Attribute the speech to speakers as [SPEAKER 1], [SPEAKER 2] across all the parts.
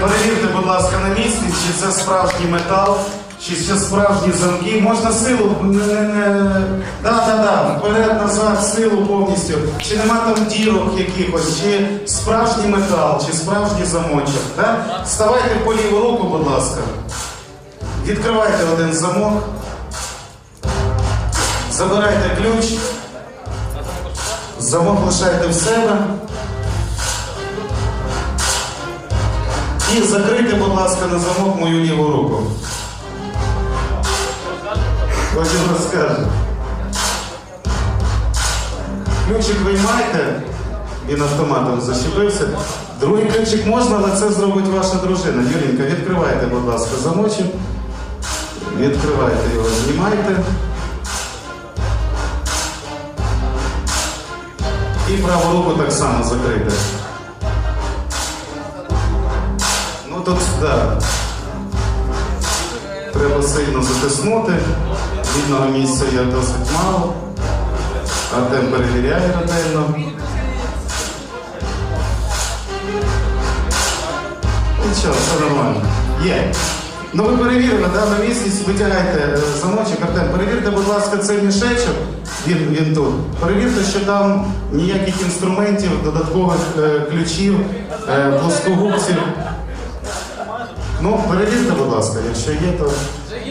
[SPEAKER 1] перевірте, будь ласка, на місці, чи це справжній метал, чи це справжні замки. Можна силу не. Да, да, да, вперед, назад, силу повністю. Чи нема там дірок якихось, чи справжній метал, чи справжній замочок. Да? Ставайте по ліву руку, будь ласка. Відкривайте один замок. Забирайте ключ. Замок лишайте в себе. І закрийте, будь ласка, на замок мою ліву руку. Потім розкаже. Ключик виймайте, він автоматом защепився. Другий ключик можна, але це зробить ваша дружина. Юрінка, відкривайте, будь ласка, замочок. Відкривайте його, знімайте. І праву руку так само закрийте. Ну тут, да. Треба сильно затиснути. Вільного місця є досить мало. Артем перевіряє ретельно. Нічого, все нормально. Є. Ну ви перевірили, да, на місяць витягайте е, замочок. Артем, перевірте, будь ласка, цей мішечок. Він, він тут. Перевірте, що там ніяких інструментів, додаткових е, ключів, е, плоскогубців. Ну, перевірте, будь ласка, якщо є, то.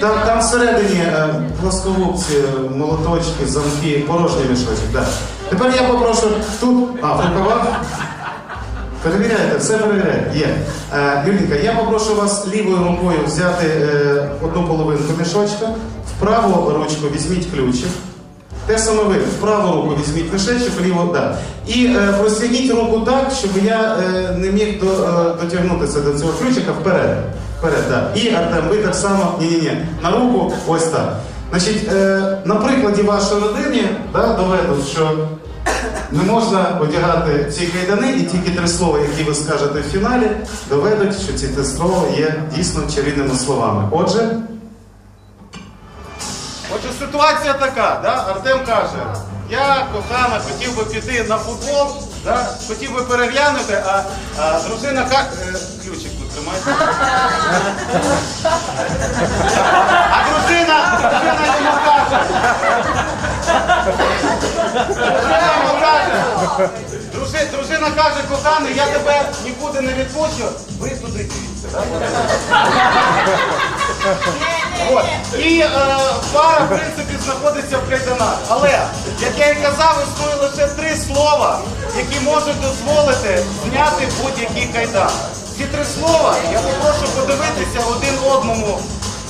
[SPEAKER 1] Там, там всередині е, плоскогубці, е, молоточки, замки, порожній мішочок. Да. Тепер я попрошу тут. А, в рукавах. Перевіряйте, все перевіряйте. Є. Е, Юлінка, я попрошу вас лівою рукою взяти е, одну половинку мішочка, в праву ручку візьміть ключик. Те саме ви, праву руку візьміть мішечок, в ліву, да. І е, простягніть руку так, щоб я е, не міг до, е, дотягнутися до цього ключика вперед. Вперед, да. І Артем, ви так само, ні-ні-ні, на руку, ось так. Значить, е, на прикладі вашої родини да, доведу, що не можна одягати ці кайдани, і тільки три слова, які ви скажете в фіналі, доведуть, що ці три слова є дійсно чарівними словами. Отже,
[SPEAKER 2] Отже, ситуація така, да? Артем каже, я кохана, хотів би піти на футбол, да? хотів би переглянути, а, а дружина каже, ключик тут тримайте. А дружина, дружина йому каже. Дружина йому каже. Дружи, дружина каже, коханий, я тебе нікуди не відпущу, ви туди дивіться. Да? І е, пара, в принципі, знаходиться в кайданах. Але, як я і казав, існує лише три слова, які можуть дозволити зняти будь-який кайдан. Ці три слова я попрошу подивитися один одному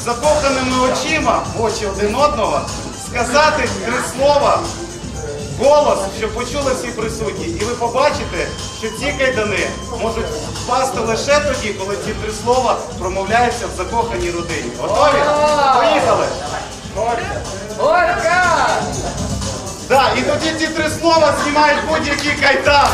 [SPEAKER 2] закоханими очима, в очі один одного, сказати три слова голос, щоб почули всі присутні. І ви побачите, що ці кайдани можуть впасти лише тоді, коли ці три слова промовляються в закоханій родині. Готові? Поїхали!
[SPEAKER 3] Орка!
[SPEAKER 2] Да, і тоді ці три слова знімають будь-який кайдан.